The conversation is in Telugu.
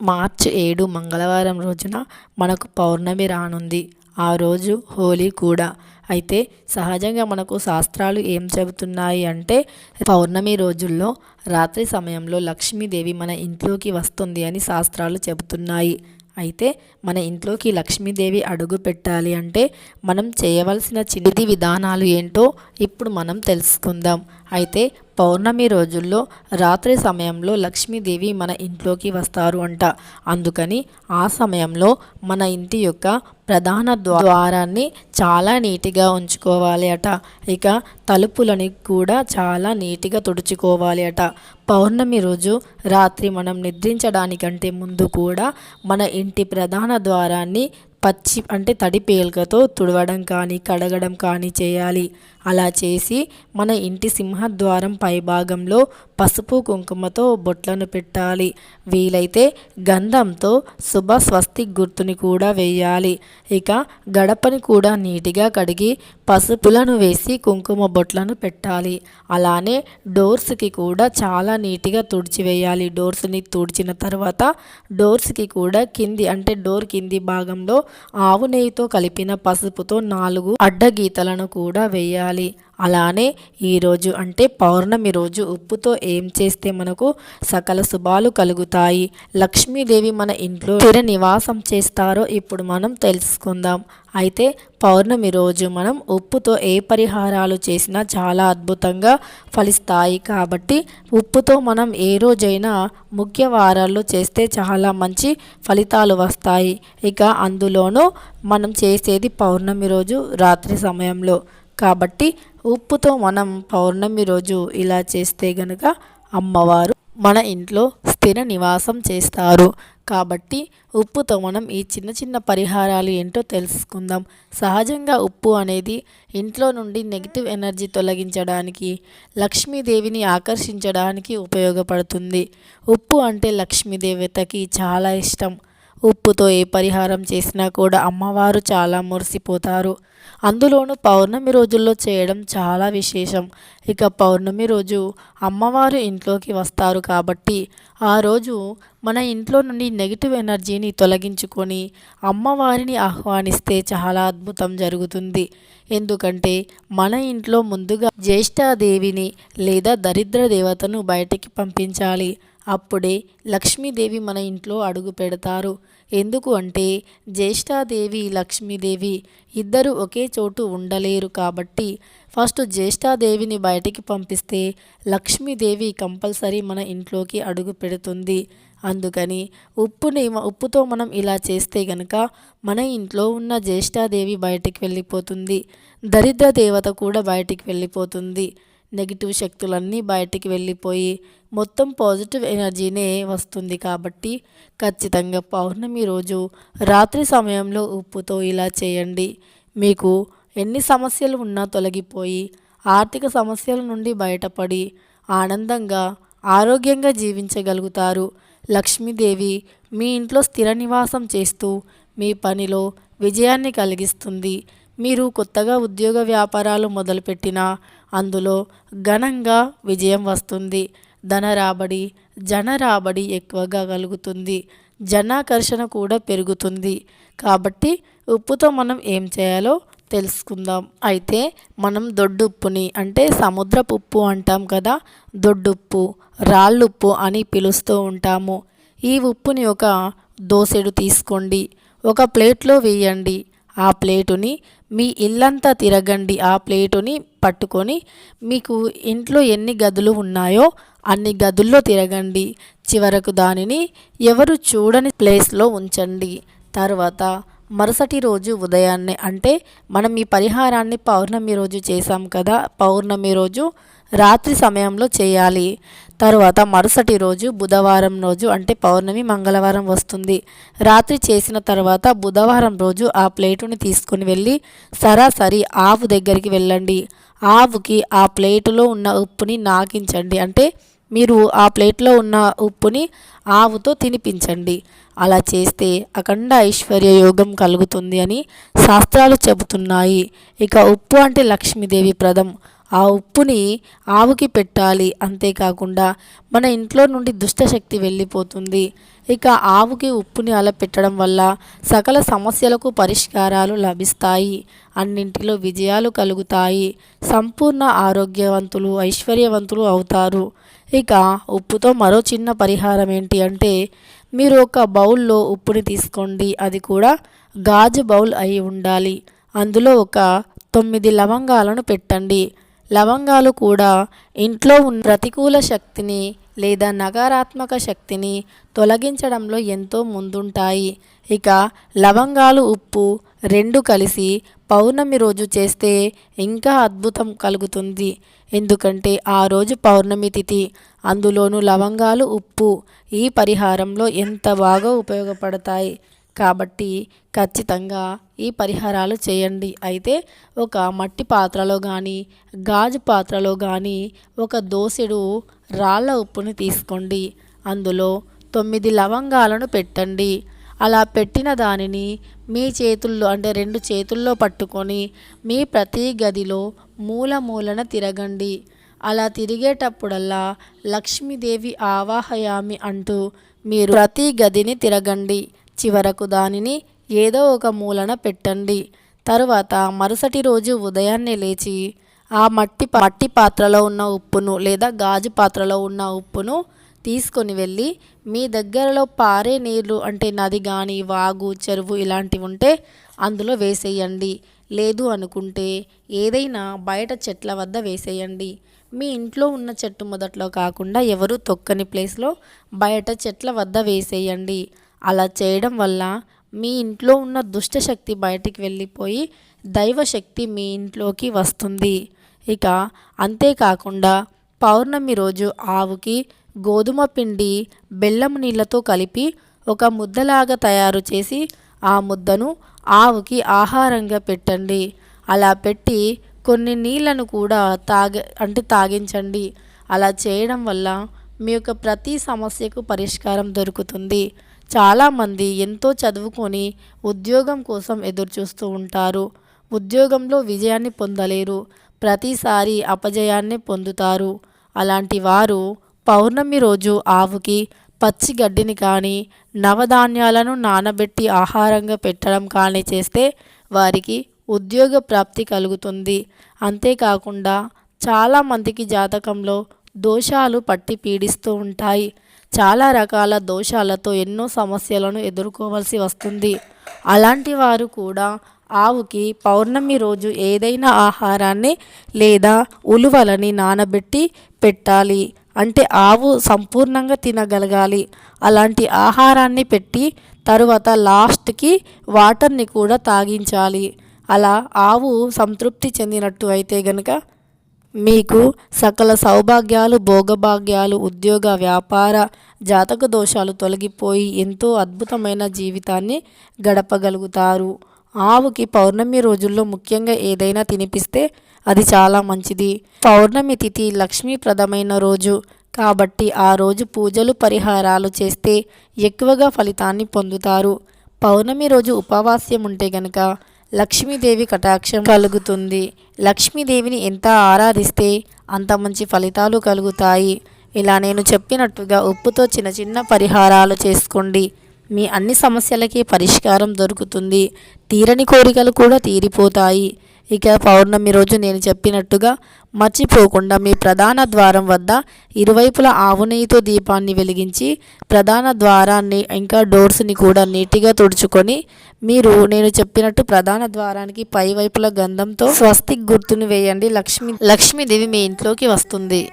మార్చి ఏడు మంగళవారం రోజున మనకు పౌర్ణమి రానుంది. ఆ రోజు హోలీ కూడా. అయితే సహజంగా మనకు శాస్త్రాలు ఏం చెబుతున్నాయి అంటే పౌర్ణమి రోజుల్లో రాత్రి సమయంలో లక్ష్మీదేవి మన ఇంట్లోకి వస్తుంది అని శాస్త్రాలు చెబుతున్నాయి. అయితే మన ఇంట్లోకి లక్ష్మీదేవి అడుగు పెట్టాలి అంటే మనం చేయవలసిన చిడిది విధానాలు ఏంటో ఇప్పుడు మనం తెలుసుకుందాం. అయితే పౌర్ణమి రోజుల్లో రాత్రి సమయంలో లక్ష్మీదేవి మన ఇంట్లోకి వస్తారు అంట. అందుకని ఆ సమయంలో మన ఇంటి యొక్క ప్రధాన ద్వారాన్ని చాలా నీట్గా ఉంచుకోవాలి అట. ఇక తలుపులని కూడా చాలా నీట్గా తుడుచుకోవాలి అట. పౌర్ణమి రోజు రాత్రి మనం నిద్రించడానికంటే ముందు కూడా మన ఇంటి ప్రధాన ద్వారాన్ని పచ్చి అంటే తడి పేలికతో తుడవడం కానీ కడగడం కానీ చేయాలి. అలా చేసి మన ఇంటి సింహద్వారం పైభాగంలో పసుపు కుంకుమతో బొట్లను పెట్టాలి. వీలైతే గంధంతో శుభ స్వస్తి గుర్తుని కూడా వేయాలి. ఇక గడపని కూడా నీటిగా కడిగి పసుపులను వేసి కుంకుమ బొట్లను పెట్టాలి. అలానే డోర్స్కి కూడా చాలా నీట్గా తుడిచివేయాలి డోర్స్ని తుడిచిన తర్వాత డోర్స్కి కూడా కింది అంటే డోర్ కింది భాగంలో ఆవు నెయ్యితో కలిపిన పసుపుతో నాలుగు అడ్డగీతలను కూడా వేయాలి. అలానే ఈరోజు అంటే పౌర్ణమి రోజు ఉప్పుతో ఏం చేస్తే మనకు సకల శుభాలు కలుగుతాయి? లక్ష్మీదేవి మన ఇంట్లో స్థిర నివాసం చేస్తారో ఇప్పుడు మనం తెలుసుకుందాం. అయితే పౌర్ణమి రోజు మనం ఉప్పుతో ఏ పరిహారాలు చేసినా చాలా అద్భుతంగా ఫలిస్తాయి కాబట్టి ఉప్పుతో మనం ఏ రోజైనా ముఖ్య వారాల్లో చేస్తే చాలా మంచి ఫలితాలు వస్తాయి. ఇక అందులోనూ మనం చేసేది పౌర్ణమి రోజు రాత్రి సమయంలో. కాబట్టి ఉప్పుతో మనం పౌర్ణమి రోజు ఇలా చేస్తే గనుక అమ్మవారు మన ఇంట్లో స్థిర నివాసం చేస్తారు. కాబట్టి ఉప్పుతో మనం ఈ చిన్న చిన్న పరిహారాలు ఏంటో తెలుసుకుందాం. సహజంగా ఉప్పు అనేది ఇంట్లో నుండి నెగిటివ్ ఎనర్జీ తొలగించడానికి లక్ష్మీదేవిని ఆకర్షించడానికి ఉపయోగపడుతుంది. ఉప్పు అంటే లక్ష్మీదేవతకి చాలా ఇష్టం. ఉప్పుతో ఏ పరిహారం చేసినా కూడా అమ్మవారు చాలా మురిసిపోతారు. అందులోనూ పౌర్ణమి రోజుల్లో చేయడం చాలా విశేషం. ఇక పౌర్ణమి రోజు అమ్మవారు ఇంట్లోకి వస్తారు కాబట్టి ఆ రోజు మన ఇంట్లో నుండి నెగిటివ్ ఎనర్జీని తొలగించుకొని అమ్మవారిని ఆహ్వానిస్తే చాలా అద్భుతం జరుగుతుంది. ఎందుకంటే మన ఇంట్లో ముందుగా జ్యేష్ఠాదేవిని లేదా దరిద్ర దేవతను బయటికి పంపించాలి. అప్పుడే లక్ష్మీదేవి మన ఇంట్లో అడుగు పెడతారు. ఎందుకు అంటే జ్యేష్ఠాదేవి లక్ష్మీదేవి ఇద్దరు ఒకే చోటు ఉండలేరు కాబట్టి ఫస్ట్ జ్యేష్ఠాదేవిని బయటికి పంపిస్తే లక్ష్మీదేవి కంపల్సరీ మన ఇంట్లోకి అడుగు పెడుతుంది. అందుకని ఉప్పుని ఉప్పుతో మనం ఇలా చేస్తే గనక మన ఇంట్లో ఉన్న జ్యేష్ఠాదేవి బయటికి వెళ్ళిపోతుంది. దరిద్ర దేవత కూడా బయటికి వెళ్ళిపోతుంది. నెగిటివ్ శక్తులన్నీ బయటికి వెళ్ళిపోయి మొత్తం పాజిటివ్ ఎనర్జీనే వస్తుంది కాబట్టి ఖచ్చితంగా పౌర్ణమి రోజు రాత్రి సమయంలో ఉప్పుతో ఇలా చేయండి. మీకు ఎన్ని సమస్యలు ఉన్నా తొలగిపోయి ఆర్థిక సమస్యల నుండి బయటపడి ఆనందంగా ఆరోగ్యంగా జీవించగలుగుతారు. లక్ష్మీదేవి మీ ఇంట్లో స్థిర నివాసం చేస్తూ మీ పనిలో విజయాన్ని కలిగిస్తుంది. మీరు కొత్తగా ఉద్యోగ వ్యాపారాలు మొదలుపెట్టినా అందులో ఘనంగా విజయం వస్తుంది. ధన రాబడి జన రాబడి ఎక్కువగా కలుగుతుంది. జనాకర్షణ కూడా పెరుగుతుంది. కాబట్టి ఉప్పుతో మనం ఏం చేయాలో తెలుసుకుందాం. అయితే మనం దొడ్డుప్పుని అంటే సముద్రపు ఉప్పు అంటాం కదా దొడ్డుప్పు రాళ్ళుప్పు అని పిలుస్తూ ఉంటాము. ఈ ఉప్పుని ఒక దోసెడు తీసుకోండి. ఒక ప్లేట్లో వేయండి. ఆ ప్లేటుని మీ ఇల్లంతా తిరగండి. ఆ ప్లేటుని పట్టుకొని మీకు ఇంట్లో ఎన్ని గదులు ఉన్నాయో అన్ని గదుల్లో తిరగండి. చివరకు దానిని ఎవరు చూడని ప్లేస్లో ఉంచండి. తర్వాత మరుసటి రోజు ఉదయాన్నే అంటే మనం ఈ పరిహారాన్ని పౌర్ణమి రోజు చేసాం కదా పౌర్ణమి రోజు రాత్రి సమయంలో చేయాలి. తరువాత మరుసటి రోజు బుధవారం రోజు అంటే పౌర్ణమి మంగళవారం వస్తుంది. రాత్రి చేసిన తర్వాత బుధవారం రోజు ఆ ప్లేటుని తీసుకుని వెళ్ళి సరాసరి ఆవు దగ్గరికి వెళ్ళండి. ఆవుకి ఆ ప్లేటులో ఉన్న ఉప్పుని నాకించండి. అంటే మీరు ఆ ప్లేట్లో ఉన్న ఉప్పుని ఆవుతో తినిపించండి. అలా చేస్తే అఖండ ఐశ్వర్య యోగం కలుగుతుంది అని శాస్త్రాలు చెబుతున్నాయి. ఇక ఉప్పు అంటే లక్ష్మీదేవి ప్రదం ఆ ఉప్పుని ఆవుకి పెట్టాలి. అంతేకాకుండా మన ఇంట్లో నుండి దుష్టశక్తి వెళ్ళిపోతుంది. ఇక ఆవుకి ఉప్పుని అలా పెట్టడం వల్ల సకల సమస్యలకు పరిష్కారాలు లభిస్తాయి. అన్నింటిలో విజయాలు కలుగుతాయి. సంపూర్ణ ఆరోగ్యవంతులు ఐశ్వర్యవంతులు అవుతారు. ఇక ఉప్పుతో మరో చిన్న పరిహారం ఏంటి? అంటే మీరు ఒక బౌల్లో ఉప్పుని తీసుకోండి. అది కూడా గాజు బౌల్ అయి ఉండాలి. అందులో ఒక తొమ్మిది లవంగాలను పెట్టండి. లవంగాలు కూడా ఇంట్లో ఉన్న ప్రతికూల శక్తిని లేదా నకారాత్మక శక్తిని తొలగించడంలో ఎంతో ముందుంటాయి. ఇక లవంగాలు ఉప్పు రెండు కలిసి పౌర్ణమి రోజు చేస్తే ఇంకా అద్భుతం కలుగుతుంది. ఎందుకంటే ఆ రోజు పౌర్ణమి తిథి. అందులోనూ లవంగాలు ఉప్పు ఈ పరిహారంలో ఎంత బాగా ఉపయోగపడతాయి. కాబట్టి ఖచ్చితంగా ఈ పరిహారాలు చేయండి. అయితే ఒక మట్టి పాత్రలో కానీ గాజు పాత్రలో కానీ ఒక దోసెడు రాళ్ళ ఉప్పుని తీసుకోండి. అందులో తొమ్మిది లవంగాలను పెట్టండి. అలా పెట్టిన దానిని మీ చేతుల్లో అంటే రెండు చేతుల్లో పట్టుకొని మీ ప్రతి గదిలో మూల మూలన తిరగండి. అలా తిరిగేటప్పుడల్లా లక్ష్మీదేవి ఆవాహయామి అంటూ మీరు ప్రతి గదిని తిరగండి. చివరకు దానిని ఏదో ఒక మూలన పెట్టండి. తరువాత మరుసటి రోజు ఉదయాన్నే లేచి ఆ మట్టి మట్టి పాత్రలో ఉన్న ఉప్పును లేదా గాజు పాత్రలో ఉన్న ఉప్పును తీసుకొని వెళ్ళి మీ దగ్గరలో పారే నీళ్ళు అంటే నది కానీ వాగు చెరువు ఇలాంటివి ఉంటే అందులో వేసేయండి. లేదు అనుకుంటే ఏదైనా బయట చెట్ల వద్ద వేసేయండి. మీ ఇంట్లో ఉన్న చెట్టు మొదట్లో కాకుండా ఎవరు తొక్కని ప్లేస్లో బయట చెట్ల వద్ద వేసేయండి. అలా చేయడం వల్ల మీ ఇంట్లో ఉన్న దుష్టశక్తి బయటికి వెళ్ళిపోయి దైవశక్తి మీ ఇంట్లోకి వస్తుంది. ఇక అంతేకాకుండా పౌర్ణమి రోజు ఆవుకి గోధుమ పిండి బెల్లం నీళ్ళతో కలిపి ఒక ముద్దలాగా తయారు చేసి ఆ ముద్దను ఆవుకి ఆహారంగా పెట్టండి. అలా పెట్టి కొన్ని నీళ్ళను కూడా తాగ అంటే తాగించండి. అలా చేయడం వల్ల మీ యొక్క ప్రతి సమస్యకు పరిష్కారం దొరుకుతుంది. చాలామంది ఎంతో చదువుకొని ఉద్యోగం కోసం ఎదురు చూస్తూ ఉంటారు. ఉద్యోగంలో విజయాన్ని పొందలేరు. ప్రతిసారి అపజయాన్ని పొందుతారు. అలాంటి వారు పౌర్ణమి రోజు ఆవుకి పచ్చి గడ్డిని కానీ నవధాన్యాలను నానబెట్టి ఆహారంగా పెట్టడం కానీ చేస్తే వారికి ఉద్యోగ ప్రాప్తి కలుగుతుంది. అంతేకాకుండా చాలామందికి జాతకంలో దోషాలు పట్టి పీడిస్తూ ఉంటాయి. చాలా రకాల దోషాలతో ఎన్నో సమస్యలను ఎదుర్కోవాల్సి వస్తుంది. అలాంటి వారు కూడా ఆవుకి పౌర్ణమి రోజు ఏదైనా ఆహారాన్ని లేదా ఉలువలని నానబెట్టి పెట్టాలి. అంటే ఆవు సంపూర్ణంగా తినగలగాలి. అలాంటి ఆహారాన్ని పెట్టి తరువాత లాస్ట్కి వాటర్ని కూడా తాగించాలి. అలా ఆవు సంతృప్తి చెందినట్టు అయితే గనుక మీకు సకల సౌభాగ్యాలు భోగభాగ్యాలు ఉద్యోగ వ్యాపార జాతక దోషాలు తొలగిపోయి ఎంతో అద్భుతమైన జీవితాన్ని గడపగలుగుతారు. ఆవుకి పౌర్ణమి రోజుల్లో ముఖ్యంగా ఏదైనా తినిపిస్తే అది చాలా మంచిది. పౌర్ణమి తిథి లక్ష్మీప్రదమైన రోజు. కాబట్టి ఆ రోజు పూజలు పరిహారాలు చేస్తే ఎక్కువగా ఫలితాన్ని పొందుతారు. పౌర్ణమి రోజు ఉపవాస్యం ఉంటే గనక లక్ష్మీదేవి కటాక్షం కలుగుతుంది. లక్ష్మీదేవిని ఎంత ఆరాధిస్తే అంత మంచి ఫలితాలు కలుగుతాయి. ఇలా నేను చెప్పినట్టుగా ఉప్పుతో చిన్న చిన్న పరిహారాలు చేసుకోండి. మీ అన్ని సమస్యలకి పరిష్కారం దొరుకుతుంది. తీరని కోరికలు కూడా తీరిపోతాయి. ఇక పౌర్ణమి రోజు నేను చెప్పినట్టుగా మర్చిపోకుండా మీ ప్రధాన ద్వారం వద్ద ఇరువైపుల ఆవు నెయ్యితో దీపాన్ని వెలిగించి ప్రధాన ద్వారాన్ని ఇంకా డోర్స్ని కూడా నీట్గా తుడుచుకొని మీరు నేను చెప్పినట్టు ప్రధాన ద్వారానికి పై వైపుల గంధంతో స్వస్తిక్ గుర్తును వేయండి. లక్ష్మి లక్ష్మీదేవి మీ ఇంట్లోకి వస్తుంది.